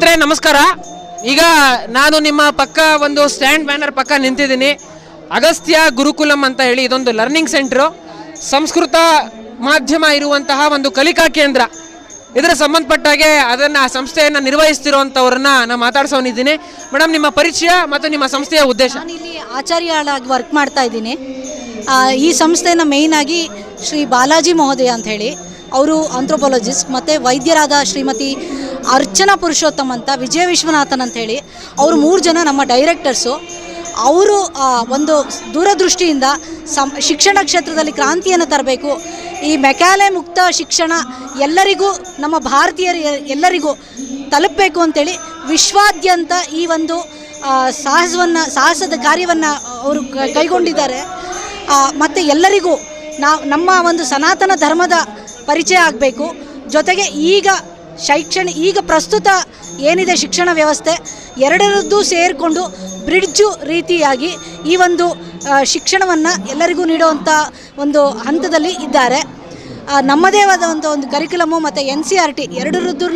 ಸ್ನೇಹಿತರೆ, ನಮಸ್ಕಾರ. ಈಗ ನಾನು ನಿಮ್ಮ ಪಕ್ಕ ಒಂದು ಸ್ಟ್ಯಾಂಡ್ ಬ್ಯಾನರ್ ಪಕ್ಕ ನಿಂತಿದ್ದೀನಿ. ಅಗಸ್ತ್ಯ ಗುರುಕುಲಂ ಅಂತ ಹೇಳಿ ಇದೊಂದು ಲರ್ನಿಂಗ್ ಸೆಂಟ್ರು ಸಂಸ್ಕೃತ ಮಾಧ್ಯಮ ಇರುವಂತಹ ಒಂದು ಕಲಿಕಾ ಕೇಂದ್ರ. ಇದರ ಸಂಬಂಧಪಟ್ಟಾಗೆ ಅದನ್ನ ಆ ಸಂಸ್ಥೆಯನ್ನು ನಿರ್ವಹಿಸ್ತಿರುವಂಥವ್ರನ್ನ ನಾನು ಮಾತಾಡ್ಸೋನಿದ್ದೀನಿ. ಮೇಡಮ್ ನಿಮ್ಮ ಪರಿಚಯ ಮತ್ತು ನಿಮ್ಮ ಸಂಸ್ಥೆಯ ಉದ್ದೇಶ? ಇಲ್ಲಿ ಆಚಾರ್ಯಳಾಗಿ ವರ್ಕ್ ಮಾಡ್ತಾ ಇದ್ದೀನಿ. ಈ ಸಂಸ್ಥೆನ ಮೇಯ್ನಾಗಿ ಶ್ರೀ ಬಾಲಾಜಿ ಮಹೋದಯ ಅಂತ ಹೇಳಿ ಅವರು ಆಂಥ್ರೋಪಾಲಜಿಸ್ಟ್ ಮತ್ತು ವೈದ್ಯರಾದ ಶ್ರೀಮತಿ ಅರ್ಚನಾ ಪುರುಷೋತ್ತಮ್ ಅಂತ, ವಿಜಯ ವಿಶ್ವನಾಥನ್ ಅಂತ ಹೇಳಿ. ಅವರು ಮೂರು ಜನ ನಮ್ಮ ಡೈರೆಕ್ಟರ್ಸು ಅವರು ಒಂದು ದೂರದೃಷ್ಟಿಯಿಂದ ಸಂ, ಶಿಕ್ಷಣ ಕ್ಷೇತ್ರದಲ್ಲಿ ಕ್ರಾಂತಿಯನ್ನು ತರಬೇಕು. ಈ ಮೆಕ್ಯಾಲೆ ಮುಕ್ತ ಶಿಕ್ಷಣ ಎಲ್ಲರಿಗೂ, ನಮ್ಮ ಭಾರತೀಯರು ಎಲ್ಲರಿಗೂ ತಲುಪಬೇಕು ಅಂತೇಳಿ ವಿಶ್ವಾದ್ಯಂತ ಈ ಒಂದು ಸಾಹಸವನ್ನು, ಸಾಹಸದ ಕಾರ್ಯವನ್ನು ಅವರು ಕೈಗೊಂಡಿದ್ದಾರೆ. ಮತ್ತು ಎಲ್ಲರಿಗೂ ನಾವು, ನಮ್ಮ ಒಂದು ಸನಾತನ ಧರ್ಮದ ಪರಿಚಯ ಆಗಬೇಕು. ಜೊತೆಗೆ ಈಗ ಶೈಕ್ಷಣ ಈಗ ಪ್ರಸ್ತುತ ಏನಿದೆ ಶಿಕ್ಷಣ ವ್ಯವಸ್ಥೆ ಎರಡರದ್ದು ಸೇರಿಕೊಂಡು ಬ್ರಿಡ್ಜು ರೀತಿಯಾಗಿ ಈ ಒಂದು ಶಿಕ್ಷಣವನ್ನು ಎಲ್ಲರಿಗೂ ನೀಡುವಂಥ ಒಂದು ಹಂತದಲ್ಲಿ ಇದ್ದಾರೆ. ನಮ್ಮದೇ ಆದ ಒಂದು ಒಂದು ಕರಿಕ್ಯುಲಮು ಮತ್ತು ಎನ್ ಸಿ ಆರ್ ಟಿ ಎರಡರದ್ದು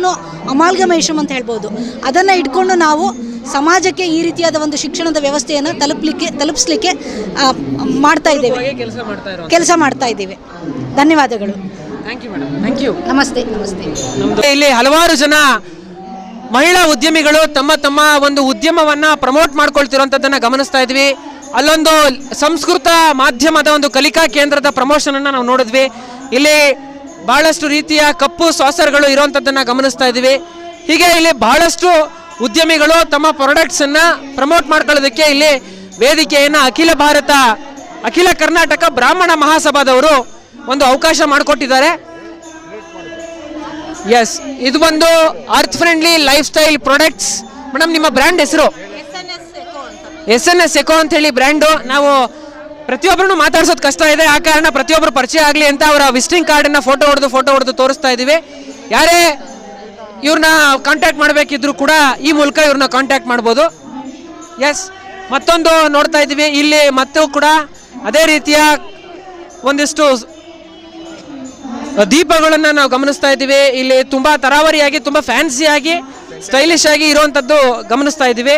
ಅಮಾಲ್ಗಮೇಶಮ್ ಅಂತ ಹೇಳ್ಬೋದು. ಅದನ್ನು ಇಟ್ಕೊಂಡು ನಾವು ಸಮಾಜಕ್ಕೆ ಈ ರೀತಿಯಾದ ಒಂದು ಶಿಕ್ಷಣದ ವ್ಯವಸ್ಥೆಯನ್ನು ತಲುಪಲಿಕ್ಕೆ ತಲುಪಿಸ್ಲಿಕ್ಕೆ ಆ, ಮಾಡ್ತಾ ಇದ್ದೇವೆ. ಕೆಲಸ ಮಾಡ್ತಾ ಇದ್ದೀವಿ ಕೆಲಸ ಮಾಡ್ತಾ ಇದ್ದೇವೆ. ಧನ್ಯವಾದಗಳು. Thank you madam thank you ನಮಸ್ತೆ ನಮಸ್ತೆ. ನಮ್ದು ಇಲ್ಲಿ ಹಲವಾರು ಜನ ಮಹಿಳಾ ಉದ್ಯಮಿಗಳು ತಮ್ಮ ತಮ್ಮ ಒಂದು ಉದ್ಯಮವನ್ನ ಪ್ರಮೋಟ್ ಮಾಡ್ಕೊಳ್ತಿರೋಂಥದ್ದನ್ನ ಗಮನಿಸ್ತಾ ಇದ್ವಿ. ಅಲ್ಲೊಂದು ಸಂಸ್ಕೃತ ಮಾಧ್ಯಮದ ಒಂದು ಕಲಿಕಾ ಕೇಂದ್ರದ ಪ್ರಮೋಷನ್ ಅನ್ನ ನಾವು ನೋಡಿದ್ವಿ. ಇಲ್ಲಿ ಬಹಳಷ್ಟು ರೀತಿಯ ಕಪ್ಪು ಸಾಸರ್ಗಳು ಇರುವಂಥದ್ದನ್ನ ಗಮನಿಸ್ತಾ ಇದ್ವಿ. ಹೀಗೆ ಇಲ್ಲಿ ಬಹಳಷ್ಟು ಉದ್ಯಮಿಗಳು ತಮ್ಮ ಪ್ರಾಡಕ್ಟ್ಸ್ ಅನ್ನ ಪ್ರಮೋಟ್ ಮಾಡ್ಕೊಳ್ಳೋದಕ್ಕೆ ಇಲ್ಲಿ ವೇದಿಕೆಯನ್ನ ಅಖಿಲ ಭಾರತ ಅಖಿಲ ಕರ್ನಾಟಕ ಬ್ರಾಹ್ಮಣ ಮಹಾಸಭಾದವರು ಒಂದು ಅವಕಾಶ ಮಾಡಿಕೊಟ್ಟಿದ್ದಾರೆ. ಎಸ್ ಇದು ಬಂದು earth friendly lifestyle products madam ನಿಮ್ಮ ಬ್ರ್ಯಾಂಡ್ ಹೆಸರು? ಎಸ್ ಎನ್ ಎಸ್ ಎಕೋ ಅಂತ ಹೇಳಿ ಬ್ರ್ಯಾಂಡು ನಾವು ಪ್ರತಿಯೊಬ್ಬರನ್ನು ಮಾತಾಡ್ಸೋದು ಕಷ್ಟ ಇದೆ. ಆ ಕಾರಣ ಪ್ರತಿಯೊಬ್ಬರು ಪರಿಚಯ ಆಗಲಿ ಅಂತ ಅವರ ವಿಸಿಟಿಂಗ್ ಕಾರ್ಡನ್ನ ಫೋಟೋ ಹೊಡೆದು ಫೋಟೋ ಹೊಡೆದು ತೋರಿಸ್ತಾ ಇದ್ದೀವಿ ಯಾರೇ ಇವ್ರನ್ನ ಕಾಂಟ್ಯಾಕ್ಟ್ ಮಾಡಬೇಕಿದ್ರು ಕೂಡ ಈ ಮೂಲಕ ಇವ್ರನ್ನ ಕಾಂಟ್ಯಾಕ್ಟ್ ಮಾಡ್ಬೋದು. ಎಸ್ ಮತ್ತೊಂದು ನೋಡ್ತಾ ಇದ್ದೀವಿ ಇಲ್ಲಿ ಮತ್ತೂ ಕೂಡ ಅದೇ ರೀತಿಯ ಒಂದಿಷ್ಟು ದೀಪಗಳನ್ನ ನಾವು ಗಮನಿಸ್ತಾ ಇದ್ದೀವಿ. ಇಲ್ಲಿ ತುಂಬಾ ತರಾವರಿಯಾಗಿ ತುಂಬಾ ಫ್ಯಾನ್ಸಿ ಆಗಿ ಸ್ಟೈಲಿಶ್ ಆಗಿ ಇರುವಂತದ್ದು ಗಮನಿಸ್ತಾ ಇದ್ದೀವಿ.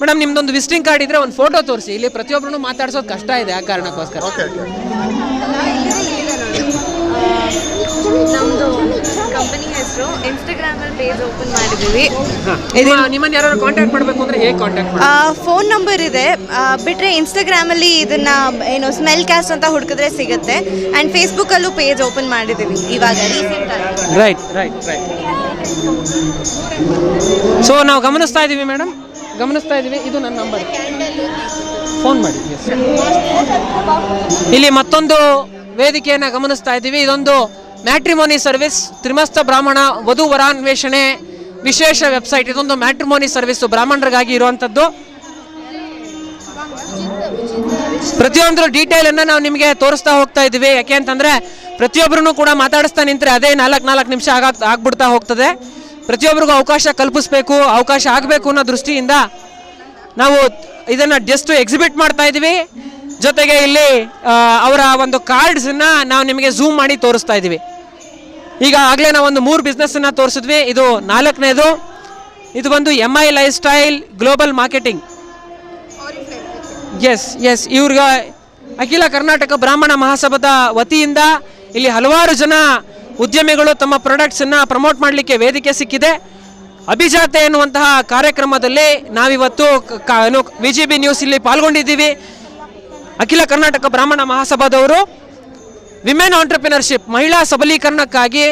ಮೇಡಮ್ ನಿಮ್ದೊಂದು ವಿಸಿಟಿಂಗ್ ಕಾರ್ಡ್ ಇದ್ರೆ ಒಂದು ಫೋಟೋ ತೋರಿಸಿ. ಇಲ್ಲಿ ಪ್ರತಿಯೊಬ್ಬರನ್ನು ಮಾತಾಡ್ಸೋದು ಕಷ್ಟ ಇದೆ ಆ ಕಾರಣಕ್ಕೋಸ್ಕರ. ನಮ್ಮದು ಕಂಪನಿ ಹೆಸರು ಇನ್ಸ್ಟಾಗ್ರಾಮಲ್ಲಿ ಪೇಜ್ ಓಪನ್ ಮಾಡಿದೀವಿ ನಿಮ್ಮನ್ನ ಯಾರು ಕಾಂಟ್ಯಾಕ್ಟ್ ಮಾಡಬೇಕು ಅಂದ್ರೆ ಹೇಗೆ ಕಾಂಟ್ಯಾಕ್ಟ್ ಫೋನ್ ನಂಬರ್ ಇದೆ. ಬಿಟ್ರೆ ಇನ್ಸ್ಟಾಗ್ರಾಮ್ ಅಲ್ಲಿ ಇದನ್ನ ಏನು ಸ್ಮೆಲ್ ಕ್ಯಾಸ್ಟ್ ಅಂತ ಹುಡುಕಿದ್ರೆ ಸಿಗುತ್ತೆ. ಅಂಡ್ ಫೇಸ್ಬುಕ್ ಅಲ್ಲೂ ಪೇಜ್ ಓಪನ್ ಮಾಡಿದೀವಿ ಇವಾಗ ರೀಸೆಂಟ್ ಆಗಿ. ರೈಟ್ ರೈಟ್ ರೈಟ್ ಸೊ ನಾವು ಗಮನಿಸ್ತಾ ಇದ್ದೀವಿ ಮೇಡಮ್ ಗಮನಿಸ್ತಾ ಇದ್ದೀವಿ ಇದು ನನ್ನ ನಂಬರ್ ಫೋನ್ ಮಾಡಿ. ಇಲ್ಲಿ ಮತ್ತೊಂದು ವೇದಿಕೆಯನ್ನು ಗಮನಿಸ್ತಾ ಇದ್ದೀವಿ ಇದೊಂದು ಮ್ಯಾಟ್ರಿಮೋನಿ ಸರ್ವಿಸ್, ತ್ರಿಮಸ್ತ ಬ್ರಾಹ್ಮಣ ವಧು ವರಾನ್ವೇಷಣೆ ವಿಶೇಷ ವೆಬ್ಸೈಟ್. ಇದೊಂದು ಮ್ಯಾಟ್ರಿಮೋನಿ ಸರ್ವಿಸ್, ಬ್ರಾಹ್ಮಣರಿಗಾಗಿ ಇರುವಂಥದ್ದು ಪ್ರತಿಯೊಂದು ಡೀಟೇಲ್ ಅನ್ನ ನಾವು ನಿಮಗೆ ತೋರಿಸ್ತಾ ಹೋಗ್ತಾ ಇದ್ದೀವಿ. ಯಾಕೆ ಅಂತಂದ್ರೆ ಪ್ರತಿಯೊಬ್ಬರನ್ನು ಕೂಡ ಮಾತಾಡಿಸ್ತಾ ನಿಂತರೆ ಅದೇ ನಾಲ್ಕು ನಾಲ್ಕು ನಿಮಿಷ ಆಗ ಆಗ್ಬಿಡ್ತಾ ಹೋಗ್ತದೆ. ಪ್ರತಿಯೊಬ್ಬರಿಗೂ ಅವಕಾಶ ಕಲ್ಪಿಸ್ಬೇಕು, ಅವಕಾಶ ಆಗಬೇಕು ಅನ್ನೋ ದೃಷ್ಟಿಯಿಂದ ನಾವು ಇದನ್ನ ಜಸ್ಟ್ ಎಕ್ಸಿಬಿಟ್ ಮಾಡ್ತಾ ಇದ್ದೀವಿ. ಜೊತೆಗೆ ಇಲ್ಲಿ ಅವರ ಒಂದು ಕಾರ್ಡ್ಸ್ ನಾವು ನಿಮಗೆ ಝೂಮ್ ಮಾಡಿ ತೋರಿಸ್ತಾ ಇದ್ದೀವಿ. ಈಗ ಆಗಲೇ ನಾವು ಒಂದು ಮೂರು ಬಿಸ್ನೆಸ್ ಅನ್ನ ತೋರಿಸಿದ್ವಿ. ಇದು ನಾಲ್ಕನೇದು. ಇದು ಬಂದು M I lifestyle global marketing yes yes ಇವ್ರಿಗೆ ಅಖಿಲ ಕರ್ನಾಟಕ ಬ್ರಾಹ್ಮಣ ಮಹಾಸಭಾದ ವತಿಯಿಂದ ಇಲ್ಲಿ ಹಲವಾರು ಜನ ಉದ್ಯಮಿಗಳು ತಮ್ಮ ಪ್ರಾಡಕ್ಟ್ಸನ್ನು ಪ್ರಮೋಟ್ ಮಾಡಲಿಕ್ಕೆ ವೇದಿಕೆ ಸಿಕ್ಕಿದೆ. ಅಭಿಜಾತೆ ಎನ್ನುವಂತಹ ಕಾರ್ಯಕ್ರಮದಲ್ಲಿ ನಾವಿವತ್ತು ವಿ ಜಿ ಬಿ ನ್ಯೂಸ್ ಇಲ್ಲಿ ಪಾಲ್ಗೊಂಡಿದ್ದೀವಿ. ಅಖಿಲ ಕರ್ನಾಟಕ ಬ್ರಾಹ್ಮಣ ಮಹಾಸಭಾದವರು. ವಿಮೆನ್ ಆಂಟ್ರಪ್ರಿನರ್ಶಿಪ್ ಮಹಿಳಾ ಸಬಲೀಕರಣಕ್ಕಾಗಿ,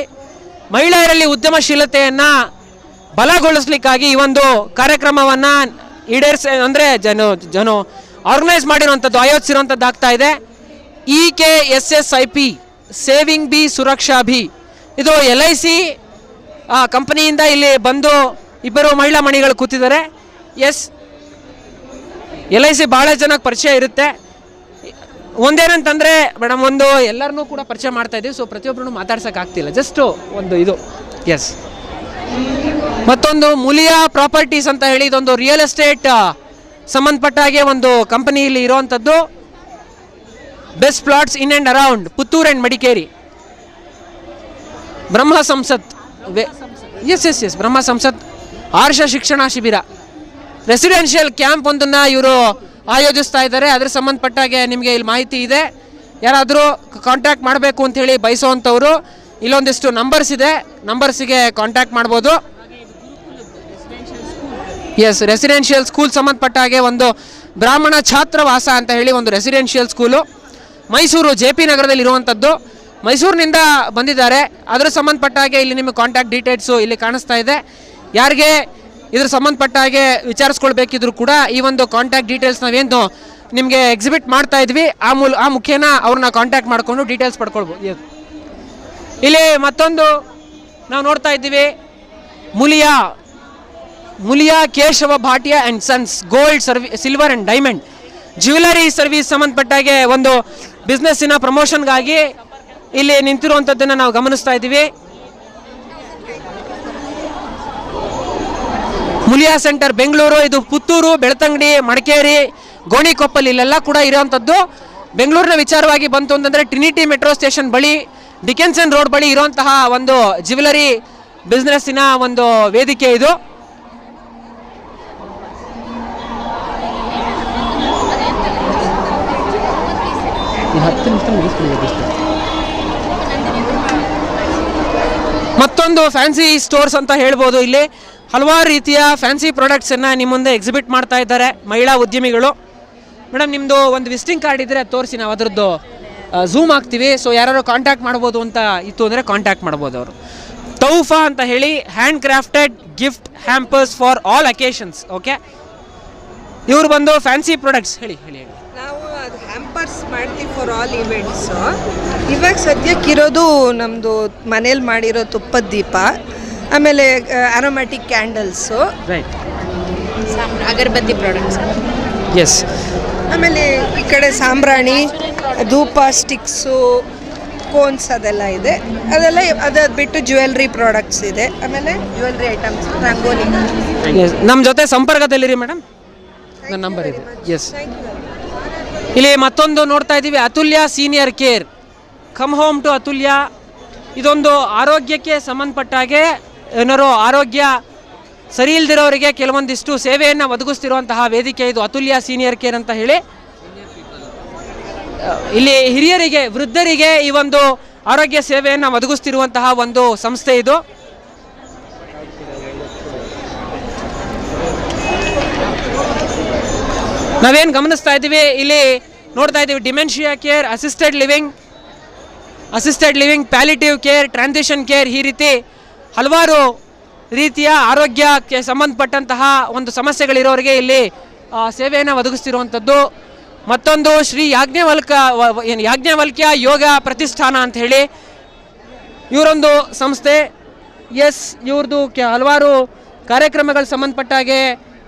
ಮಹಿಳೆಯರಲ್ಲಿ ಉದ್ಯಮಶೀಲತೆಯನ್ನು ಬಲಗೊಳಿಸ್ಲಿಕ್ಕಾಗಿ ಈ ಒಂದು ಕಾರ್ಯಕ್ರಮವನ್ನು ಈಡೇರಿಸ, ಅಂದರೆ ಜನ ಜನ ಆರ್ಗನೈಸ್ ಮಾಡಿರುವಂಥದ್ದು ಆಯೋಜಿಸಿರುವಂಥದ್ದು ಆಗ್ತಾ ಇದೆ. E K S S I P saving B Suraksha B ಇದು ಎಲ್ ಐ ಸಿ ಕಂಪನಿಯಿಂದ ಇಲ್ಲಿ ಬಂದು ಇಬ್ಬರು ಮಹಿಳಾ ಮಣಿಗಳು ಕೂತಿದ್ದಾರೆ. ಎಸ್ ಎಲ್ ಐ ಸಿ ಭಾಳ ಜನಕ್ಕೆ ಪರಿಚಯ ಇರುತ್ತೆ. ಒಂದೇನಂತಂದ್ರೆ, ಮೇಡಮ್, ಒಂದು ಎಲ್ಲರನ್ನೂ ಕೂಡ ಪರಿಚಯ ಮಾಡ್ತಾ ಇದ್ದೀವಿ ಸೊ ಪ್ರತಿಯೊಬ್ಬರನ್ನು ಮಾತಾಡ್ಸಕ್ ಆಗ್ತಿಲ್ಲ. ಜಸ್ಟ್ ಒಂದು ಇದು. ಎಸ್ ಮತ್ತೊಂದು ಮುಲಿಯಾ ಪ್ರಾಪರ್ಟೀಸ್ ಅಂತ ಹೇಳಿ, ಇದೊಂದು ರಿಯಲ್ ಎಸ್ಟೇಟ್ ಸಂಬಂಧಪಟ್ಟಾಗೆ ಒಂದು ಕಂಪನಿ ಇಲ್ಲಿ ಇರುವಂಥದ್ದು best plots in and around Puttur and Madikeri. Brahma Samsat yes yes S ಬ್ರಹ್ಮ ಸಂಸತ್, ಆರ್ಷ ಶಿಕ್ಷಣ ಶಿಬಿರ. ರೆಸಿಡೆನ್ಷಿಯಲ್ ಕ್ಯಾಂಪ್ ಒಂದನ್ನು ಇವರು ಆಯೋಜಿಸ್ತಾ ಇದ್ದಾರೆ. ಅದ್ರ ಸಂಬಂಧಪಟ್ಟಾಗೆ ನಿಮಗೆ ಇಲ್ಲಿ ಮಾಹಿತಿ ಇದೆ. ಯಾರಾದರೂ ಕಾಂಟ್ಯಾಕ್ಟ್ ಮಾಡಬೇಕು ಅಂತೇಳಿ ಬಯಸೋವಂಥವ್ರು ಇಲ್ಲೊಂದಿಷ್ಟು ನಂಬರ್ಸ್ ಇದೆ. ನಂಬರ್ಸಿಗೆ ಕಾಂಟ್ಯಾಕ್ಟ್ ಮಾಡ್ಬೋದು. ಎಸ್ ರೆಸಿಡೆನ್ಷಿಯಲ್ ಸ್ಕೂಲ್ ಸಂಬಂಧಪಟ್ಟ ಹಾಗೆ ಒಂದು ಬ್ರಾಹ್ಮಣ ಛಾತ್ರವಾಸ ಅಂತ ಹೇಳಿ ಒಂದು residential school Mysuru J P ನಗರದಲ್ಲಿ ಇರುವಂಥದ್ದು. ಮೈಸೂರಿನಿಂದ ಬಂದಿದ್ದಾರೆ. ಅದರ ಸಂಬಂಧಪಟ್ಟ ಹಾಗೆ ಇಲ್ಲಿ ನಿಮಗೆ ಕಾಂಟ್ಯಾಕ್ಟ್ ಡೀಟೇಲ್ಸು ಇಲ್ಲಿ ಕಾಣಿಸ್ತಾ ಇದೆ. ಯಾರಿಗೆ ಇದ್ರ ಸಂಬಂಧಪಟ್ಟ ಹಾಗೆ ವಿಚಾರಿಸ್ಕೊಳ್ಬೇಕಿದ್ರು ಕೂಡ ಈ ಒಂದು ಕಾಂಟ್ಯಾಕ್ಟ್ ಡೀಟೇಲ್ಸ್ ನಾವೇನು ನಿಮಗೆ ಎಕ್ಸಿಬಿಟ್ ಮಾಡ್ತಾ ಇದ್ವಿ, ಆ ಮೂಲ, ಆ ಮುಖೇನ ಅವ್ರನ್ನ ಕಾಂಟ್ಯಾಕ್ಟ್ ಮಾಡಿಕೊಂಡು ಡೀಟೇಲ್ಸ್ ಪಡ್ಕೊಳ್ಬೋದು. ಇಲ್ಲಿ ಮತ್ತೊಂದು ನಾವು ನೋಡ್ತಾ ಇದ್ದೀವಿ, Muliya Muliya Keshava Bhatia and sons gold ಸರ್ವಿ silver and diamond jewellery service ಸಂಬಂಧಪಟ್ಟಾಗೆ ಒಂದು ಬಿಸ್ನೆಸ್ಸಿನ ಪ್ರಮೋಷನ್ಗಾಗಿ ಇಲ್ಲಿ ನಿಂತಿರುವಂಥದ್ದನ್ನು ನಾವು ಗಮನಿಸ್ತಾ ಇದ್ದೀವಿ. ಮುಲಿಯಾ ಸೆಂಟರ್ ಬೆಂಗಳೂರು, ಇದು ಪುತ್ತೂರು, ಬೆಳ್ತಂಗಡಿ, ಮಡಿಕೇರಿ, ಗೋಣಿಕೊಪ್ಪಲ್ ಇಲ್ಲೆಲ್ಲ ಕೂಡ ಇರೋವಂಥದ್ದು. ಬೆಂಗಳೂರಿನ ವಿಚಾರವಾಗಿ ಬಂತು ಅಂತಂದರೆ ಟ್ರಿನಿಟಿ ಮೆಟ್ರೋ ಸ್ಟೇಷನ್ ಬಳಿ ಡಿಕೆನ್ಸನ್ ರೋಡ್ ಬಳಿ ಇರುವಂತಹ ಒಂದು ಜ್ಯುವೆಲರಿ ಬಿಸ್ನೆಸ್ಸಿನ ಒಂದು ವೇದಿಕೆ ಇದು. ಮತ್ತೊಂದು ಫ್ಯಾನ್ಸಿ ಸ್ಟೋರ್ಸ್ ಅಂತ ಹೇಳ್ಬೋದು ಇಲ್ಲಿ. ಹಲವಾರು ರೀತಿಯ ಫ್ಯಾನ್ಸಿ ಪ್ರಾಡಕ್ಟ್ಸನ್ನು ನಿಮ್ಮ ಮುಂದೆ ಎಕ್ಸಿಬಿಟ್ ಮಾಡ್ತಾ ಇದ್ದಾರೆ ಮಹಿಳಾ ಉದ್ಯಮಿಗಳು. ಮೇಡಮ್ ನಿಮ್ಮದು ಒಂದು ವಿಸಿಟಿಂಗ್ ಕಾರ್ಡ್ ಇದ್ದರೆ ತೋರಿಸಿ ನಾವು ಅದರದ್ದು ಝೂಮ್ ಆಗ್ತೀವಿ ಸೊ ಯಾರು ಕಾಂಟ್ಯಾಕ್ಟ್ ಮಾಡ್ಬೋದು ಅಂತ ಇತ್ತು ಅಂದರೆ ಕಾಂಟ್ಯಾಕ್ಟ್ ಮಾಡ್ಬೋದು ಅವರು. ತೌಫಾ ಅಂತ ಹೇಳಿ hand crafted gift hampers for all occasions okay ಇವರು ಬಂದು ಫ್ಯಾನ್ಸಿ ಪ್ರಾಡಕ್ಟ್ಸ್ ಹೇಳಿ ಹೇಳಿ ಹೇಳಿ. ನಾವು ಅದು ಹ್ಯಾಂಪರ್ಸ್ ಮಾಡ್ತೀವಿ ಫಾರ್ ಆಲ್ ಇವೆಂಟ್ಸು ಇವಾಗ ಸದ್ಯಕ್ಕಿರೋದು ನಮ್ಮದು ಮನೇಲಿ ಮಾಡಿರೋ ತುಪ್ಪದ ದೀಪ. ಆಮೇಲೆ aromatic candles right agarbatti products yes ಆಮೇಲೆ ಈ ಕಡೆ ಸಾಂಬ್ರಾಣಿ ಧೂಪ ಸ್ಟಿಕ್ಸು ಕೋನ್ಸ್ ಅದೆಲ್ಲ ಇದೆ. ಅದೆಲ್ಲ ಅದು ಬಿಟ್ಟು ಜ್ಯುವೆಲ್ರಿ ಪ್ರಾಡಕ್ಟ್ಸ್ ಇದೆ. ಆಮೇಲೆ ಜ್ಯುವೆಲ್ರಿ ಐಟಮ್ಸ್ ರಂಗೋಲಿ. ನಮ್ಮ ಜೊತೆ ಸಂಪರ್ಕದಲ್ಲಿರಿ ಮೇಡಮ್ ನನ್ನ ನಂಬರ್ ಇದೆ. ಎಸ್ ಇಲ್ಲಿ ಮತ್ತೊಂದು ನೋಡ್ತಾ ಇದ್ದೀವಿ Atulya senior care cum home to Atulya. ಇದೊಂದು ಆರೋಗ್ಯಕ್ಕೆ ಸಂಬಂಧಪಟ್ಟ ಹಾಗೆ ಏನಾರು ಆರೋಗ್ಯ ಸರಿ ಇಲ್ದಿರೋರಿಗೆ ಕೆಲವೊಂದಿಷ್ಟು ಸೇವೆಯನ್ನು ಒದಗಿಸ್ತಿರುವಂತಹ ವೇದಿಕೆ ಇದು. ಅತುಲ್ಯ ಸೀನಿಯರ್ ಕೇರ್ ಅಂತ ಹೇಳಿ. ಇಲ್ಲಿ ಹಿರಿಯರಿಗೆ, ವೃದ್ಧರಿಗೆ ಈ ಒಂದು ಆರೋಗ್ಯ ಸೇವೆಯನ್ನು ಒದಗಿಸ್ತಿರುವಂತಹ ಒಂದು ಸಂಸ್ಥೆ ಇದು. ನಾವೇನು ಗಮನಿಸ್ತಾ ಇದ್ದೀವಿ? ಇಲ್ಲಿ ನೋಡ್ತಾ ಇದ್ದೀವಿ, dementia care assisted living assisted living palliative care transition care ಈ ರೀತಿ ಹಲವಾರು ರೀತಿಯ ಆರೋಗ್ಯಕ್ಕೆ ಸಂಬಂಧಪಟ್ಟಂತಹ ಒಂದು ಸಮಸ್ಯೆಗಳಿರೋರಿಗೆ ಇಲ್ಲಿ ಸೇವೆಯನ್ನು ಒದಗಿಸ್ತಿರುವಂಥದ್ದು. ಮತ್ತೊಂದು ಶ್ರೀ ಯಾಜ್ಞವಲ್ಕ ಏನು ಯಾಜ್ಞವಲ್ಕ್ಯ ಯೋಗ ಪ್ರತಿಷ್ಠಾನ ಅಂತ ಹೇಳಿ ಇವರೊಂದು ಸಂಸ್ಥೆ. ಎಸ್ ಇವ್ರದ್ದು ಹಲವಾರು ಕಾರ್ಯಕ್ರಮಗಳು ಸಂಬಂಧಪಟ್ಟ ಹಾಗೆ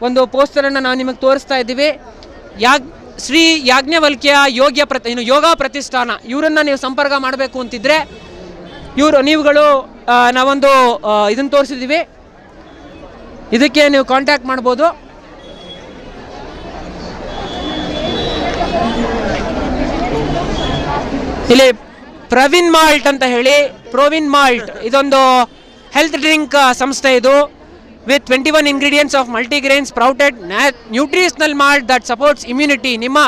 ಒಂದು ಪೋಸ್ಟರನ್ನು ನಾವು ನಿಮಗೆ ತೋರಿಸ್ತಾ ಇದ್ದೀವಿ. ಯಾಗ್, ಶ್ರೀ ಯಾಜ್ಞವಲ್ಕ್ಯ ಯೋಗ್ಯ ಪ್ರತಿ ಏನು ಯೋಗ ಪ್ರತಿಷ್ಠಾನ, ಇವರನ್ನು ನೀವು ಸಂಪರ್ಕ ಮಾಡಬೇಕು ಅಂತಿದ್ರೆ ಇವರು ನೀವುಗಳು ನಾವೊಂದು ಇದನ್ನು ತೋರಿಸಿದ್ದೀವಿ ಇದಕ್ಕೆ ನೀವು ಕಾಂಟ್ಯಾಕ್ಟ್ ಮಾಡ್ಬೋದು. ಇಲ್ಲಿ ಪ್ರವೀಣ್ ಮಾಲ್ಟ್ ಅಂತ ಹೇಳಿ ಪ್ರೋವಿನ್ ಮಾಲ್ಟ್, ಇದೊಂದು ಹೆಲ್ತ್ ಡ್ರಿಂಕ್ ಸಂಸ್ಥೆ ಇದು. With twenty one ingredients of multigrains sprouted nutritional malt that supports immunity ನಿಮ್ಮ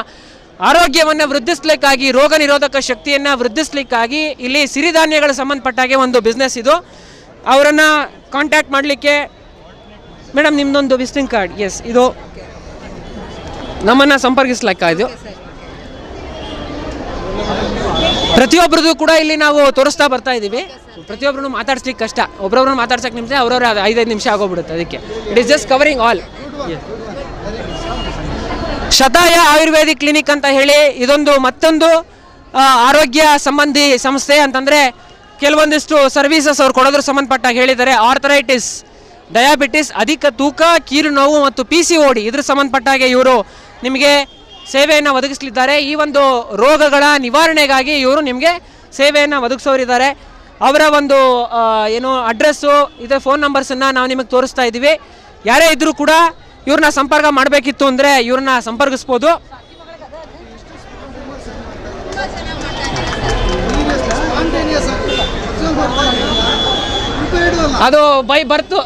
ಆರೋಗ್ಯವನ್ನು ವೃದ್ಧಿಸ್ಲಿಕ್ಕಾಗಿ, ರೋಗ ನಿರೋಧಕ ಶಕ್ತಿಯನ್ನು ವೃದ್ಧಿಸ್ಲಿಕ್ಕಾಗಿ ಇಲ್ಲಿ ಸಿರಿಧಾನ್ಯಗಳ ಸಂಬಂಧಪಟ್ಟಾಗೆ ಒಂದು ಬಿಸ್ನೆಸ್ ಇದು. ಅವರನ್ನು ಕಾಂಟ್ಯಾಕ್ಟ್ ಮಾಡಲಿಕ್ಕೆ ಮೇಡಮ್ ನಿಮ್ಮದೊಂದು ವಿಸಿಟಿಂಗ್ ಕಾರ್ಡ್ ಎಸ್ ಇದು ನಮ್ಮನ್ನು ಸಂಪರ್ಕಿಸ್ಲಿಕ್ಕ ಇದು. ಪ್ರತಿಯೊಬ್ಬರದ್ದು ಕೂಡ ಇಲ್ಲಿ ನಾವು ತೋರಿಸ್ತಾ ಬರ್ತಾ ಇದ್ದೀವಿ ಪ್ರತಿಯೊಬ್ಬರನ್ನು ಮಾತಾಡ್ಸ್ಲಿಕ್ಕೆ ಕಷ್ಟ. ಒಬ್ಬರೊಬ್ಬರನ್ನು ಮಾತಾಡ್ಸಕ್ಕೆ ನಿಮಿಷ ಅವ್ರವ್ರ ಐದೈದು ನಿಮಿಷ ಆಗೋಗ್ಬಿಡುತ್ತೆ ಅದಕ್ಕೆ. It is just covering all Shataya Ayurvedic clinic ಅಂತ ಹೇಳಿ ಇದೊಂದು ಮತ್ತೊಂದು ಆರೋಗ್ಯ ಸಂಬಂಧಿ ಸಂಸ್ಥೆ ಅಂತಂದರೆ ಕೆಲವೊಂದಿಷ್ಟು ಸರ್ವಿಸಸ್ ಅವ್ರು ಕೊಡೋದ್ರ ಸಂಬಂಧಪಟ್ಟಾಗ ಹೇಳಿದ್ದಾರೆ. ಆರ್ಥರೈಟಿಸ್, ಡಯಾಬಿಟಿಸ್, ಅಧಿಕ ತೂಕ, ಕೀರು ನೋವು ಮತ್ತು ಪಿ ಸಿ ಓಡಿ ಇದ್ರ ಸಂಬಂಧಪಟ್ಟಾಗೆ ಇವರು ನಿಮಗೆ ಸೇವೆಯನ್ನು ಒದಗಿಸಲಿದ್ದಾರೆ. ಈ ಒಂದು ರೋಗಗಳ ನಿವಾರಣೆಗಾಗಿ ಇವರು ನಿಮಗೆ ಸೇವೆಯನ್ನು ಒದಗಿಸೋರಿದ್ದಾರೆ. ಅವರ ಒಂದು ಏನು ಅಡ್ರೆಸ್ಸು ಇದೆ ಫೋನ್ ನಂಬರ್ಸನ್ನು ನಾವು ನಿಮಗೆ ತೋರಿಸ್ತಾ ಇದ್ದೀವಿ ಯಾರೇ ಇದ್ದರೂ ಕೂಡ ಇವ್ರನ್ನ ಸಂಪರ್ಕ ಮಾಡಬೇಕಿತ್ತು ಅಂದರೆ ಇವ್ರನ್ನ ಸಂಪರ್ಕಿಸ್ಬೋದು. ಅದು ಬೈ ಬರ್ತು.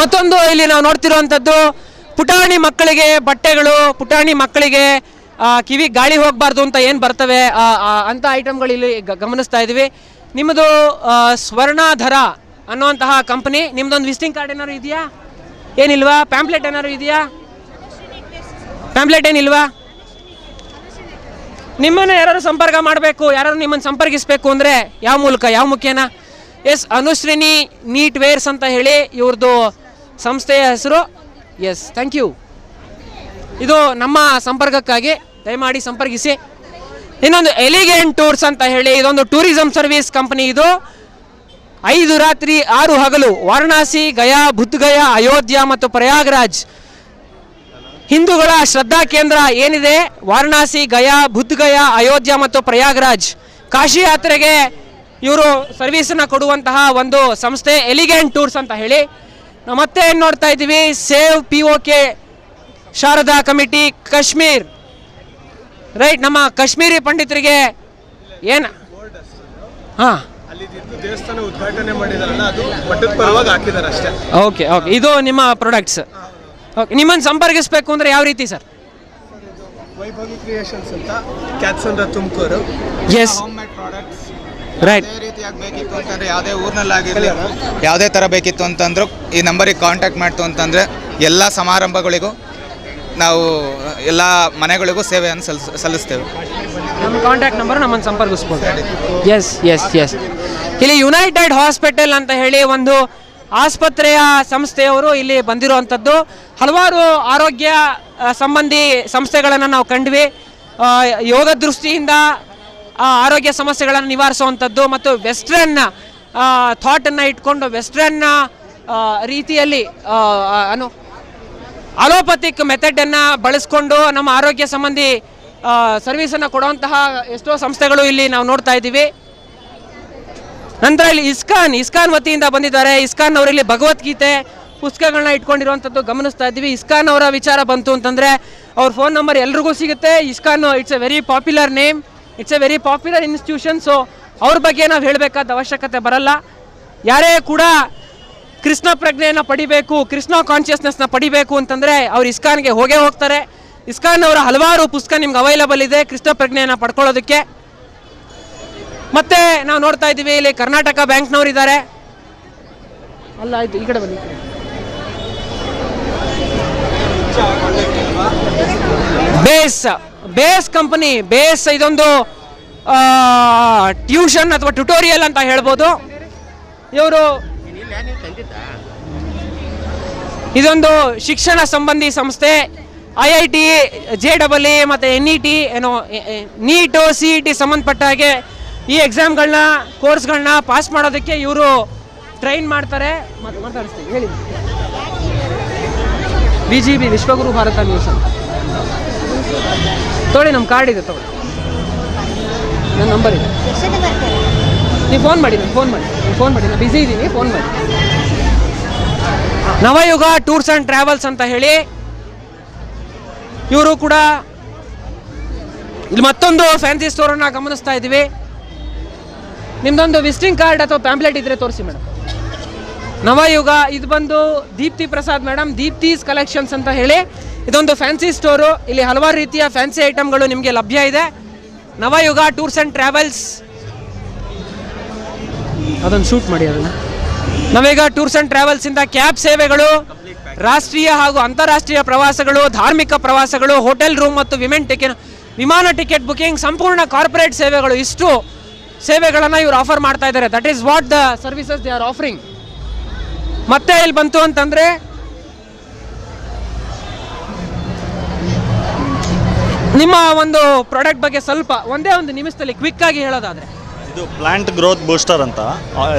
ಮತ್ತೊಂದು ಇಲ್ಲಿ ನಾವು ನೋಡ್ತಿರುವಂಥದ್ದು ಪುಟಾಣಿ ಮಕ್ಕಳಿಗೆ ಬಟ್ಟೆಗಳು, ಪುಟಾಣಿ ಮಕ್ಕಳಿಗೆ ಕಿವಿ ಗಾಳಿ ಹೋಗಬಾರ್ದು ಅಂತ ಏನು ಬರ್ತವೆ? ಅಂತ ಐಟಮ್ಗಳು ಇಲ್ಲಿ ಗಮನಿಸ್ತಾ ಇದ್ದೀವಿ. ನಿಮ್ಮದು ಸ್ವರ್ಣಾಧರ ಅನ್ನುವಂತಹ ಕಂಪ್ನಿ ನಿಮ್ದೊಂದು ವಿಸಿಟಿಂಗ್ ಕಾರ್ಡ್ ಏನಾದ್ರು ಇದೆಯಾ? ಏನಿಲ್ವಾ? ಪ್ಯಾಂಪ್ಲೆಟ್ ಏನಾದ್ರು ಇದೆಯಾ? ಪ್ಯಾಂಪ್ಲೆಟ್ ಏನಿಲ್ವಾ? ನಿಮ್ಮನ್ನು ಯಾರು ಸಂಪರ್ಕ ಮಾಡಬೇಕು ಯಾರು ನಿಮ್ಮನ್ನು ಸಂಪರ್ಕಿಸಬೇಕು ಅಂದರೆ ಯಾವ ಮೂಲಕ, ಯಾವ ಮುಖ್ಯನ ಎಸ್, ಅನುಶ್ರೀನಿ ನೀಟ್ ವೇರ್ಸ್ ಅಂತ ಹೇಳಿ ಇವ್ರದ್ದು ಸಂಸ್ಥೆಯ ಹೆಸರು. ಎಸ್ ಥ್ಯಾಂಕ್ ಯು ಇದು ನಮ್ಮ ಸಂಪರ್ಕಕ್ಕಾಗಿ ದಯಮಾಡಿ ಸಂಪರ್ಕಿಸಿ. ಇನ್ನೊಂದು ಎಲಿಗೆಂಟ್ ಟೂರ್ಸ್ ಅಂತ ಹೇಳಿ, ಇದೊಂದು ಟೂರಿಸಂ ಸರ್ವಿಸ್ ಕಂಪನಿ ಇದು. ಐದು ರಾತ್ರಿ ಆರು ಹಗಲು ವಾರಣಾಸಿ, ಗಯಾ, ಬುದ್ಧಗಯಾ, ಅಯೋಧ್ಯ ಮತ್ತು ಪ್ರಯಾಗ್ರಾಜ್. ಹಿಂದೂಗಳ ಶ್ರದ್ಧಾ ಕೇಂದ್ರ ಏನಿದೆ? ವಾರಣಾಸಿ, ಗಯಾ, ಬುದ್ಧಗಯಾ, ಅಯೋಧ್ಯ ಮತ್ತು ಪ್ರಯಾಗ್ರಾಜ್. ಕಾಶಿ ಯಾತ್ರೆಗೆ ಇವರು ಸರ್ವಿಸನ್ನು ಕೊಡುವಂತಹ ಒಂದು ಸಂಸ್ಥೆ ಎಲಿಗೆಂಟ್ ಟೂರ್ಸ್ ಅಂತ ಹೇಳಿ. ನಾವು ಮತ್ತೆ ಏನು ನೋಡ್ತಾ ಇದ್ದೀವಿ? Save P O K Sharada committee, Kashmir. Right, ನಮ್ಮ ಕಾಶ್ಮೀರಿ ಪಂಡಿತರಿಗೆ ಏನು? ಹಾಂ. ದೇವಸ್ಥಾನ ಉದ್ಘಾಟನೆ ಮಾಡಿದಾರಲ್ಲ ಅದು ಮಠದ ಪರವಾಗಿ ಹಾಕಿದ್ದಾರೆ ಅಷ್ಟೇ. ಓಕೆ ಓಕೆ ಇದು ನಿಮ್ಮ ಪ್ರಾಡಕ್ಟ್ಸ್ ಓಕೆ ನಿಮ್ಮನ್ನು ಸಂಪರ್ಕಿಸಬೇಕು ಅಂದರೆ ಯಾವ ರೀತಿ ಸರ್? ವೈಭವಿ ಕ್ರಿಯೇಷನ್ಸ್ ಅಂತ Kyathsandra Tumakuru. Yes home made products right ಯಾವುದೇ ರೀತಿಯಾಗಿ ಬೇಕಿತ್ತು ಅಂತಂದ್ರೆ ಯಾವುದೇ ಊರಿನಲ್ಲಾಗಿರಲಿ ಯಾವುದೇ ಥರ ಬೇಕಿತ್ತು ಅಂತಂದ್ರು ಈ ನಂಬರಿಗೆ ಕಾಂಟ್ಯಾಕ್ಟ್ ಮಾಡ್ತು ಅಂತಂದರೆ ಎಲ್ಲ ಸಮಾರಂಭಗಳಿಗೂ ನಾವು ಎಲ್ಲ ಮನೆಗಳಿಗೂ ಸೇವೆಯನ್ನು ಸಲ್ಲಿಸ್ ಸಲ್ಲಿಸ್ತೇವೆ. ನಮ್ಮ ಕಾಂಟ್ಯಾಕ್ಟ್ ನಂಬರ್ ನಮ್ಮನ್ನು ಸಂಪರ್ಕಿಸ್ಬೋದು. ಎಸ್ ಎಸ್ ಎಸ್ ಇಲ್ಲಿ ಯುನೈಟೆಡ್ ಹಾಸ್ಪಿಟಲ್ ಅಂತ ಹೇಳಿ ಒಂದು ಆಸ್ಪತ್ರೆಯ ಸಂಸ್ಥೆಯವರು ಇಲ್ಲಿ ಬಂದಿರುವಂಥದ್ದು. ಹಲವಾರು ಆರೋಗ್ಯ ಆ, ಸಂಬಂಧಿ ಸಂಸ್ಥೆಗಳನ್ನು ನಾವು ಕಂಡ್ವಿ. ಆ, ಯೋಗ ದೃಷ್ಟಿಯಿಂದ ಆ, ಆರೋಗ್ಯ ಸಮಸ್ಯೆಗಳನ್ನು ನಿವಾರಿಸುವಂಥದ್ದು ಮತ್ತು ವೆಸ್ಟ್ರನ್ ಥಾಟನ್ನು ಇಟ್ಕೊಂಡು ವೆಸ್ಟ್ರನ್ ರೀತಿಯಲ್ಲಿ ಆ, ಅನು ಅಲೋಪತಿಕ್ ಮೆಥಡನ್ನು ಬಳಸ್ಕೊಂಡು ನಮ್ಮ ಆರೋಗ್ಯ ಸಂಬಂಧಿ ಸರ್ವಿಸನ್ನು ಕೊಡುವಂತಹ ಎಷ್ಟೋ ಸಂಸ್ಥೆಗಳು ಇಲ್ಲಿ ನಾವು ನೋಡ್ತಾ ಇದ್ದೀವಿ. ನಂತರ ಇಲ್ಲಿ ಇಸ್ಕಾನ್ ಇಸ್ಕಾನ್ ವತಿಯಿಂದ ಬಂದಿದ್ದಾರೆ. ಇಸ್ಕಾನ್ ಅವರಲ್ಲಿ ಭಗವದ್ಗೀತೆ ಪುಸ್ತಕಗಳನ್ನ ಇಟ್ಕೊಂಡಿರುವಂಥದ್ದು ಗಮನಿಸ್ತಾ ಇದ್ದೀವಿ. ಇಸ್ಕಾನ್ ಅವರ ವಿಚಾರ ಬಂತು ಅಂತಂದರೆ ಅವ್ರ ಫೋನ್ ನಂಬರ್ ಎಲ್ರಿಗೂ ಸಿಗುತ್ತೆ. ISKCON it's a very popular name. It's a very popular institution. So ಅವ್ರ ಬಗ್ಗೆ ನಾವು ಹೇಳಬೇಕಾದ ಅವಶ್ಯಕತೆ ಬರಲ್ಲ. ಯಾರೇ ಕೂಡ ಕೃಷ್ಣ ಪ್ರಜ್ಞೆಯನ್ನು ಪಡಿಬೇಕು ಕೃಷ್ಣ ಕಾನ್ಷಿಯಸ್ನೆಸ್ನ ಪಡಿಬೇಕು ಅಂತಂದರೆ ಅವ್ರು ಇಸ್ಕಾನ್ಗೆ ಹೋಗೇ ಹೋಗ್ತಾರೆ. ಇಸ್ಕಾನ್ ಅವರ ಹಲವಾರು ಪುಸ್ತಕ ನಿಮ್ಗೆ ಅವೈಲಬಲ್ ಇದೆ ಕೃಷ್ಣ ಪ್ರಜ್ಞೆಯನ್ನು ಪಡ್ಕೊಳ್ಳೋದಕ್ಕೆ. ಮತ್ತೆ ನಾವು ನೋಡ್ತಾ ಇದ್ದೀವಿ ಇಲ್ಲಿ ಕರ್ನಾಟಕ ಬ್ಯಾಂಕ್ನವ್ರು ಇದ್ದಾರೆ ಅಲ್ಲ ಆಯ್ತು ಈ ಕಡೆ ಬನ್ನಿ. ಬೇಸ್ ಬೇಸ್ ಕಂಪನಿ ಬೇಸ್ ಇದೊಂದು ಟ್ಯೂಷನ್ ಅಥವಾ ಟ್ಯುಟೋರಿಯಲ್ ಅಂತ ಹೇಳ್ಬೋದು. ಇವರು ಇದೊಂದು ಶಿಕ್ಷಣ ಸಂಬಂಧಿ ಸಂಸ್ಥೆ I I T J double E ಮತ್ತು ಎನ್ ಇ ಟಿ ಏನೋ ನೀಟು ಸಿ ಇ ಟಿ ಸಂಬಂಧಪಟ್ಟ ಹಾಗೆ ಈ ಎಕ್ಸಾಮ್ಗಳನ್ನ ಕೋರ್ಸ್ಗಳನ್ನ ಪಾಸ್ ಮಾಡೋದಕ್ಕೆ ಇವರು ಟ್ರೈನ್ ಮಾಡ್ತಾರೆ. ಮಾತಾಡಿಸ್ತೀವಿ ಹೇಳಿ. ಬಿ ಜಿ ಬಿ ವಿಶ್ವಗುರು ಭಾರತ ನ್ಯೂಸ್ ಅಂತ. ತೊಗೊಳ್ಳಿ ನಮ್ಮ ಕಾರ್ಡ್ ಇದೆ ತೊಗೊಳ್ಳಿ. ನನ್ನ ನಂಬರ್ ಇದೆ. ನೀವು ಫೋನ್ ಮಾಡಿ ನೀವು ಫೋನ್ ಮಾಡಿ. ಫೋನ್ ಮಾಡಿ ನಾನು ಬಿಸಿ ಇದ್ದೀನಿ ಫೋನ್ ಮಾಡಿ. ನವಯುಗ ಟೂರ್ಸ್ ಆ್ಯಂಡ್ ಟ್ರಾವೆಲ್ಸ್ ಅಂತ ಹೇಳಿ ಇವರು ಕೂಡ ಇಲ್ಲಿ ಮತ್ತೊಂದು ಫ್ಯಾನ್ಸಿ ಸ್ಟೋರನ್ನು ಗಮನಿಸ್ತಾ ಇದ್ದೀವಿ. ನಿಮ್ಮದೊಂದು ವಿಸಿಟಿಂಗ್ ಕಾರ್ಡ್ ಅಥವಾ ಪ್ಯಾಂಪ್ಲೆಟ್ ಇದ್ರೆ ತೋರಿಸಿ ಮೇಡಮ್ ನವಯುಗ, ಇದು ಬಂದು ದೀಪ್ತಿ ಪ್ರಸಾದ್ ಮೇಡಮ್ ದೀಪ್ತೀಸ್ ಕಲೆಕ್ಷನ್ಸ್ ಅಂತ ಹೇಳಿ ಇದೊಂದು ಫ್ಯಾನ್ಸಿ ಸ್ಟೋರು ಇಲ್ಲಿ ಹಲವಾರು ರೀತಿಯ ಫ್ಯಾನ್ಸಿ ಐಟಮ್ಗಳು ನಿಮಗೆ ಲಭ್ಯ ಇದೆ. Navayuga tours and travels. ಅದನ್ನು ಶೂಟ್ ಮಾಡಿ ಅದನ್ನು. ನಾವೀಗ ಟೂರ್ಸ್ ಆ್ಯಂಡ್ ಟ್ರಾವೆಲ್ಸಿಂದ ಕ್ಯಾಬ್ ಸೇವೆಗಳು, ರಾಷ್ಟ್ರೀಯ ಹಾಗೂ ಅಂತಾರಾಷ್ಟ್ರೀಯ ಪ್ರವಾಸಗಳು, ಧಾರ್ಮಿಕ ಪ್ರವಾಸಗಳು, ಹೋಟೆಲ್ ರೂಮ್ ಮತ್ತು ವಿಮೆನ್ ಟಿಕೆಟ್, ವಿಮಾನ ಟಿಕೆಟ್ ಬುಕಿಂಗ್, ಸಂಪೂರ್ಣ ಕಾರ್ಪೊರೇಟ್ ಸೇವೆಗಳು, ಇಷ್ಟು ಸೇವೆಗಳನ್ನು ಇವರು ಆಫರ್ ಮಾಡ್ತಾ ಇದ್ದಾರೆ. That is what the services they are offering ಮತ್ತೆ ಇಲ್ಲಿ ಬಂತು ಅಂತಂದರೆ, ನಿಮ್ಮ ಒಂದು ಪ್ರಾಡಕ್ಟ್ ಬಗ್ಗೆ ಸ್ವಲ್ಪ ಒಂದೇ ಒಂದು ನಿಮಿಷದಲ್ಲಿ ಕ್ವಿಕ್ ಆಗಿ ಹೇಳೋದಾದ್ರೆ ಇದು ಪ್ಲಾಂಟ್ ಗ್ರೋತ್ ಬೂಸ್ಟರ್ ಅಂತ.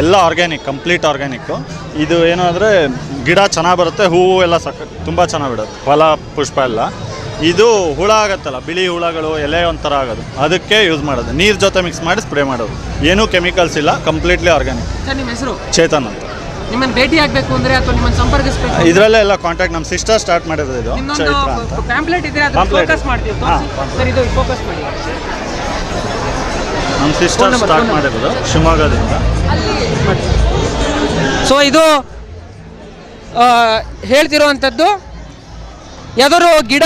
ಎಲ್ಲ ಆರ್ಗ್ಯಾನಿಕ್ ಕಂಪ್ಲೀಟ್ ಆರ್ಗ್ಯಾನಿಕ್ಕು ಇದು ಏನು ಅಂದರೆ ಗಿಡ ಚೆನ್ನಾಗಿ ಬರುತ್ತೆ ಹೂವು ಎಲ್ಲ ಸಕ್ಕ ತುಂಬ ಚೆನ್ನಾಗಿ ಬಿಡುತ್ತೆ. ಫಲ ಪುಷ್ಪ ಎಲ್ಲ. ಇದು ಹುಳ ಆಗುತ್ತಲ್ಲ ಬಿಳಿ ಹುಳಗಳು ಎಲೆ ಒಂಥರ ಆಗೋದು. ಅದಕ್ಕೆ ಯೂಸ್ ಮಾಡೋದು. ನೀರು ಜೊತೆ ಮಿಕ್ಸ್ ಮಾಡಿ ಸ್ಪ್ರೇ ಮಾಡೋದು. ಏನೂ ಕೆಮಿಕಲ್ಸ್ ಇಲ್ಲ ಕಂಪ್ಲೀಟ್ಲಿ ಆರ್ಗ್ಯಾನಿಕ್ ಸರ್ ನಿಮ್ಮ ಹೆಸರು? ಚೇತನ್ ಅಂತ. ನಿಮ್ಮನ್ನು ಭೇಟಿ ಆಗಬೇಕು ಅಂದರೆ ಅಥವಾ ನಿಮ್ಮನ್ನು ಸಂಪರ್ಕಿಸಬೇಕು ಇದರಲ್ಲೇ ಎಲ್ಲ ಕಾಂಟ್ಯಾಕ್ಟ್ ನಮ್ಮ ಸಿಸ್ಟರ್ ಸ್ಟಾರ್ಟ್ ಮಾಡಿರೋದು ಇದು. ಚೈತ್ರ ಅಂತ. ನಿಮ್ಮೊಂದು ಪ್ಯಾಂಪ್ಲೆಟ್ ಇದ್ರೆ ಅದನ್ನ Pamphlet. ಫೋಕಸ್ ಮಾಡ್ತೀವಿ. ಸರ್ ಇದು ಫೋಕಸ್ ಮಾಡಿ. ನಮ್ಮ ಸಿಸ್ಟರ್ ಸ್ಟಾರ್ಟ್. ಮಾಡಿರೋದು ಶಿವಮೊಗ್ಗದಿಂದ ಸೊ ಇದು ಹೇಳ್ತಿರುವಂಥದ್ದು ಯಾವ್ದಾದ್ರು ಗಿಡ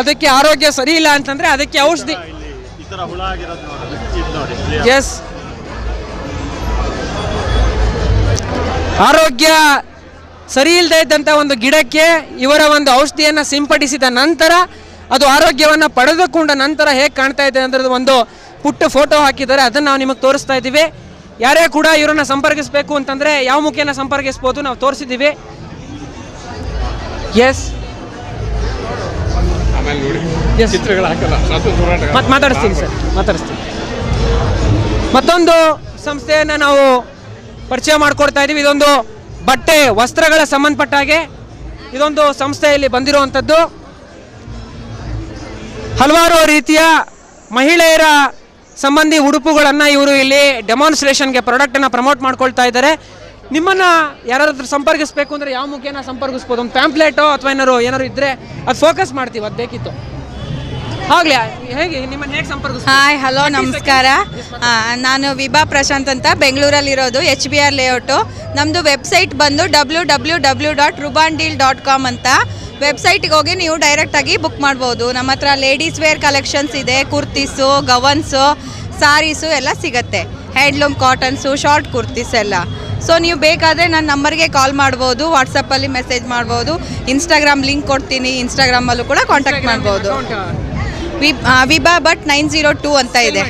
ಅದಕ್ಕೆ ಆರೋಗ್ಯ ಸರಿ ಇಲ್ಲ ಅಂತಂದ್ರೆ ಅದಕ್ಕೆ ಔಷಧಿ. ಎಸ್ ಆರೋಗ್ಯ ಸರಿ ಇಲ್ಲದೆ ಇದ್ದಂಥ ಒಂದು ಗಿಡಕ್ಕೆ ಇವರ ಒಂದು ಔಷಧಿಯನ್ನು ಸಿಂಪಡಿಸಿದ ನಂತರ ಅದು ಆರೋಗ್ಯವನ್ನು ಪಡೆದುಕೊಂಡ ನಂತರ ಹೇಗೆ ಕಾಣ್ತಾ ಇದೆ ಅಂದ್ರೆ ಒಂದು ಪುಟ್ಟ ಫೋಟೋ ಹಾಕಿದ್ದಾರೆ ಅದನ್ನು ನಾವು ನಿಮಗೆ ತೋರಿಸ್ತಾ ಇದ್ದೀವಿ ಯಾರೇ ಕೂಡ ಇವರನ್ನ ಸಂಪರ್ಕಿಸಬೇಕು ಅಂತಂದರೆ ಯಾವ ಮುಖೇನ ಸಂಪರ್ಕಿಸ್ಬೋದು ನಾವು ತೋರಿಸಿದ್ದೀವಿ ಎಸ್ ಎಸ್ ಮತ್ತೆ ಮಾತಾಡಿಸ್ತೀನಿ ಸರ್ ಮಾತಾಡಿಸ್ತೀನಿ. ಮತ್ತೊಂದು ಸಂಸ್ಥೆಯನ್ನು ನಾವು ಪರಿಚಯ ಮಾಡಿಕೊಡ್ತಾ ಇದ್ದೀವಿ ಇದೊಂದು ಬಟ್ಟೆ ವಸ್ತ್ರಗಳ ಸಂಬಂಧಪಟ್ಟ ಹಾಗೆ ಇದೊಂದು ಸಂಸ್ಥೆಯಲ್ಲಿ ಬಂದಿರುವಂಥದ್ದು. ಹಲವಾರು ರೀತಿಯ ಮಹಿಳೆಯರ ಸಂಬಂಧಿ ಉಡುಪುಗಳನ್ನು ಇವರು ಇಲ್ಲಿ ಡೆಮಾನ್ಸ್ಟ್ರೇಷನ್ಗೆ ಪ್ರಾಡಕ್ಟನ್ನು ಪ್ರಮೋಟ್ ಮಾಡ್ಕೊಳ್ತಾ ಇದ್ದಾರೆ. ನಿಮ್ಮನ್ನು ಯಾರಾದ್ರೂ ಸಂಪರ್ಕಿಸಬೇಕು ಅಂದರೆ ಯಾವ ಮುಖೇನ ಸಂಪರ್ಕಿಸ್ಬೋದು? ಒಂದು ಪ್ಯಾಂಪ್ಲೆಟೋ ಅಥವಾ ಏನಾರು ಏನಾರು ಇದ್ದರೆ ಅದು ಫೋಕಸ್ ಮಾಡ್ತೀವಿ ಅದು ಬೇಕಿತ್ತು. ಆಗಲಿ ಹೇಗೆ? ನಿಮ್ಮನ್ನು ಹೇಗೆ ಸಂಪರ್ಕ ಹಾಯ್ ಹಲೋ ನಮಸ್ಕಾರ. ನಾನು ವಿಭಾ ಪ್ರಶಾಂತ್ ಅಂತ ಬೆಂಗಳೂರಲ್ಲಿರೋದು ಎಚ್ ಬಿ ಆರ್ ಲೇಔಟು ನಮ್ಮದು ವೆಬ್ಸೈಟ್ ಬಂದು W W W dot Ruban deal dot com ಅಂತ. ವೆಬ್ಸೈಟ್ಗೆ ಹೋಗಿ ನೀವು ಡೈರೆಕ್ಟಾಗಿ ಬುಕ್ ಮಾಡ್ಬೋದು. ನಮ್ಮ ಹತ್ರ ಲೇಡೀಸ್ ವೇರ್ ಕಲೆಕ್ಷನ್ಸ್ ಇದೆ ಕುರ್ತೀಸು ಗವನ್ಸು ಸಾರೀಸು ಎಲ್ಲ ಸಿಗತ್ತೆ. ಹ್ಯಾಂಡ್ಲೂಮ್ ಕಾಟನ್ಸು ಶಾರ್ಟ್ ಕುರ್ತೀಸ್ ಎಲ್ಲ. ಸೊ ನೀವು ಬೇಕಾದರೆ ನನ್ನ ನಂಬರ್ಗೆ ಕಾಲ್ ಮಾಡ್ಬೋದು ವಾಟ್ಸಪ್ಪಲ್ಲಿ ಮೆಸೇಜ್ ಮಾಡ್ಬೋದು ಇನ್ಸ್ಟಾಗ್ರಾಮ್ ಲಿಂಕ್ ಕೊಡ್ತೀನಿ ಇನ್ಸ್ಟಾಗ್ರಾಮಲ್ಲೂ ಕೂಡ ಕಾಂಟ್ಯಾಕ್ಟ್ ಮಾಡ್ಬೋದು. V Vibha but nine zero two ಅಂತ ಇದೆ.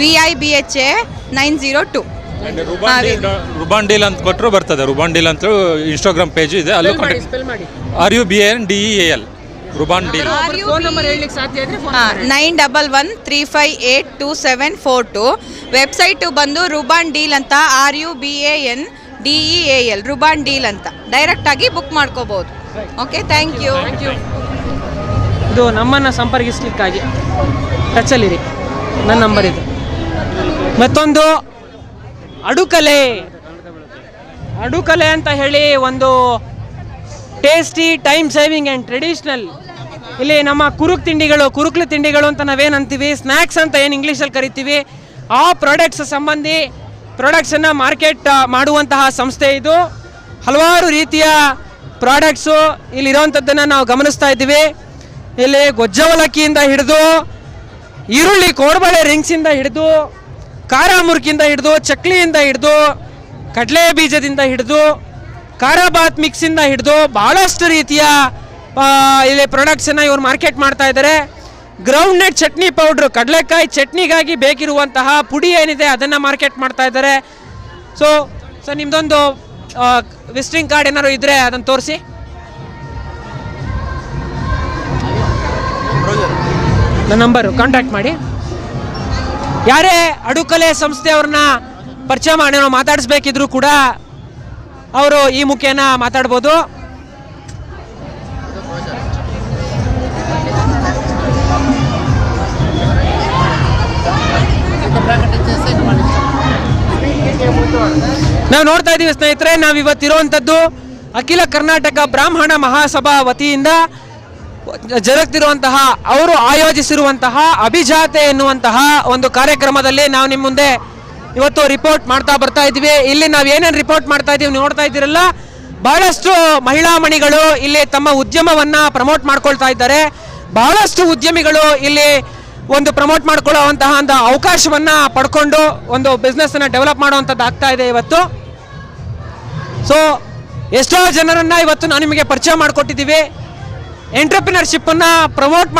V I B H A nine zero two Ruban deal ಅಂತ ಕೊಟ್ಟರು ಬರ್ತದೆ. ರುಬಾನ್ ಡೀಲ್ ಅಂತ ಇನ್ಸ್ಟಾಗ್ರಾಮ್ ಪೇಜ್ ಇದೆ. ಅಲ್ಲೂ ಮಾಡಿ R U B N D E L Ruban deal nine double one three five eight two seven four two website ಬಂದು ರುಬಾನ್ deal ಅಂತ R U B A N D E A L Ruban deal ಅಂತ. ಡೈರೆಕ್ಟಾಗಿ book ಮಾಡ್ಕೋಬೋದು. Okay thank you thank you ಇದು ನಮ್ಮನ್ನು ಸಂಪರ್ಕಿಸ್ಲಿಕ್ಕಾಗಿ ಟಚಲ್ಲಿರಿ ನನ್ನ number ಇದು. ಮತ್ತೊಂದು ಅಡುಕಲೆ. ಅಡುಕಲೆ ಅಂತ ಹೇಳಿ ಒಂದು tasty, time saving and traditional. ಇಲ್ಲಿ ನಮ್ಮ ಕುರುಕ್ ತಿಂಡಿಗಳು, ಕುರುಕ್ಲು ತಿಂಡಿಗಳು ಅಂತ ನಾವೇನು ಅಂತೀವಿ ಸ್ನ್ಯಾಕ್ಸ್ ಅಂತ ಏನು ಇಂಗ್ಲೀಷಲ್ಲಿ ಕರಿತೀವಿ? ಆ ಪ್ರಾಡಕ್ಟ್ಸ್ ಸಂಬಂಧಿ ಪ್ರಾಡಕ್ಟ್ಸನ್ನು ಮಾರ್ಕೆಟ್ ಮಾಡುವಂತಹ ಸಂಸ್ಥೆ ಇದು. ಹಲವಾರು ರೀತಿಯ ಪ್ರಾಡಕ್ಟ್ಸು ಇಲ್ಲಿರೋವಂಥದ್ದನ್ನು ನಾವು ಗಮನಿಸ್ತಾ ಇದ್ದೀವಿ. ಇಲ್ಲಿ ಗೊಜ್ಜವಲಕ್ಕಿಯಿಂದ ಹಿಡಿದು, ಈರುಳ್ಳಿ, ಕೋಡ್ಬಳೆ ರಿಂಗ್ಸಿಂದ ಹಿಡಿದು ಖಾರ ಮುರುಕಿಂದ ಹಿಡಿದು ಚಕ್ಲಿಯಿಂದ ಹಿಡಿದು ಕಡಲೆ ಬೀಜದಿಂದ ಹಿಡಿದು ಖಾರ ಬಾತ್ ಮಿಕ್ಸಿಂದ ಹಿಡಿದು ಭಾಳಷ್ಟು ರೀತಿಯ ಇಲ್ಲಿ ಪ್ರಾಡಕ್ಟ್ಸನ್ನು ಇವರು ಮಾರ್ಕೆಟ್ ಮಾಡ್ತಾ ಇದ್ದಾರೆ ಗ್ರೌಂಡ್ ನಟ್ ಚಟ್ನಿ ಪೌಡ್ರು ಕಡಲೆಕಾಯಿ ಚಟ್ನಿಗಾಗಿ ಬೇಕಿರುವಂತಹ ಪುಡಿ ಏನಿದೆ ಅದನ್ನು ಮಾರ್ಕೆಟ್ ಮಾಡ್ತಾ ಇದ್ದಾರೆ ಸೊ ಸೊ ನಿಮ್ಮದೊಂದು ವಿಸಿಟಿಂಗ್ ಕಾರ್ಡ್ ಏನಾದ್ರು ಇದ್ದರೆ ಅದನ್ನು ತೋರಿಸಿ. ನನ್ನ ನಂಬರು ಕಾಂಟ್ಯಾಕ್ಟ್ ಮಾಡಿ. ಯಾರೇ ಅಡುಕಲೆ ಸಂಸ್ಥೆಯವ್ರನ್ನ ಪರಿಚಯ ಮಾಡಿ ನಾವು ಮಾತಾಡಿಸ್ಬೇಕಿದ್ರು ಕೂಡ ಅವರು ಈ ಮುಖೇನ ಮಾತಾಡ್ಬೋದು. ನಾವು ನೋಡ್ತಾ ಇದ್ದೀವಿ ಸ್ನೇಹಿತರೆ ನಾವು ಇವತ್ತಿರುವಂಥದ್ದು ಅಖಿಲ ಕರ್ನಾಟಕ ಬ್ರಾಹ್ಮಣ ಮಹಾಸಭಾ ವತಿಯಿಂದ ಜರುಗ್ತಿರುವಂತಹ, ಅವರು ಆಯೋಜಿಸಿರುವಂತಹ ಅಭಿಜಾತೆ ಎನ್ನುವಂತಹ ಒಂದು ಕಾರ್ಯಕ್ರಮದಲ್ಲಿ ನಾವು ನಿಮ್ಮ ಮುಂದೆ ಇವತ್ತು ರಿಪೋರ್ಟ್ ಮಾಡ್ತಾ ಬರ್ತಾ ಇದ್ದೀವಿ. ಇಲ್ಲಿ ನಾವು ಏನೇನು ರಿಪೋರ್ಟ್ ಮಾಡ್ತಾ ಇದ್ದೀವಿ ನೋಡ್ತಾ ಇದ್ದೀರಲ್ಲ, ಬಹಳಷ್ಟು ಮಹಿಳಾ ಮಣಿಗಳು ಇಲ್ಲಿ ತಮ್ಮ ಉದ್ಯಮವನ್ನ ಪ್ರಮೋಟ್ ಮಾಡ್ಕೊಳ್ತಾ ಇದ್ದಾರೆ. ಬಹಳಷ್ಟು ಉದ್ಯಮಿಗಳು ಇಲ್ಲಿ ಒಂದು ಪ್ರಮೋಟ್ ಮಾಡ್ಕೊಳ್ಳುವಂತಹ ಒಂದು ಅವಕಾಶವನ್ನ ಪಡ್ಕೊಂಡು ಒಂದು ಬಿಸ್ನೆಸ್ ಅನ್ನ ಡೆವಲಪ್ ಮಾಡುವಂಥದ್ದು ಆಗ್ತಾ ಇದೆ ಇವತ್ತು. ಸೊ ಎಷ್ಟೋ ಜನರನ್ನ ಇವತ್ತು ನಾನು ನಿಮಗೆ ಪರಿಚಯ ಮಾಡಿಕೊಟ್ಟಿದ್ದೀವಿ. ಎಂಟರ್ಪ್ರಿನರ್ಶಿಪ್ ಅನ್ನ ಪ್ರಮೋಟ್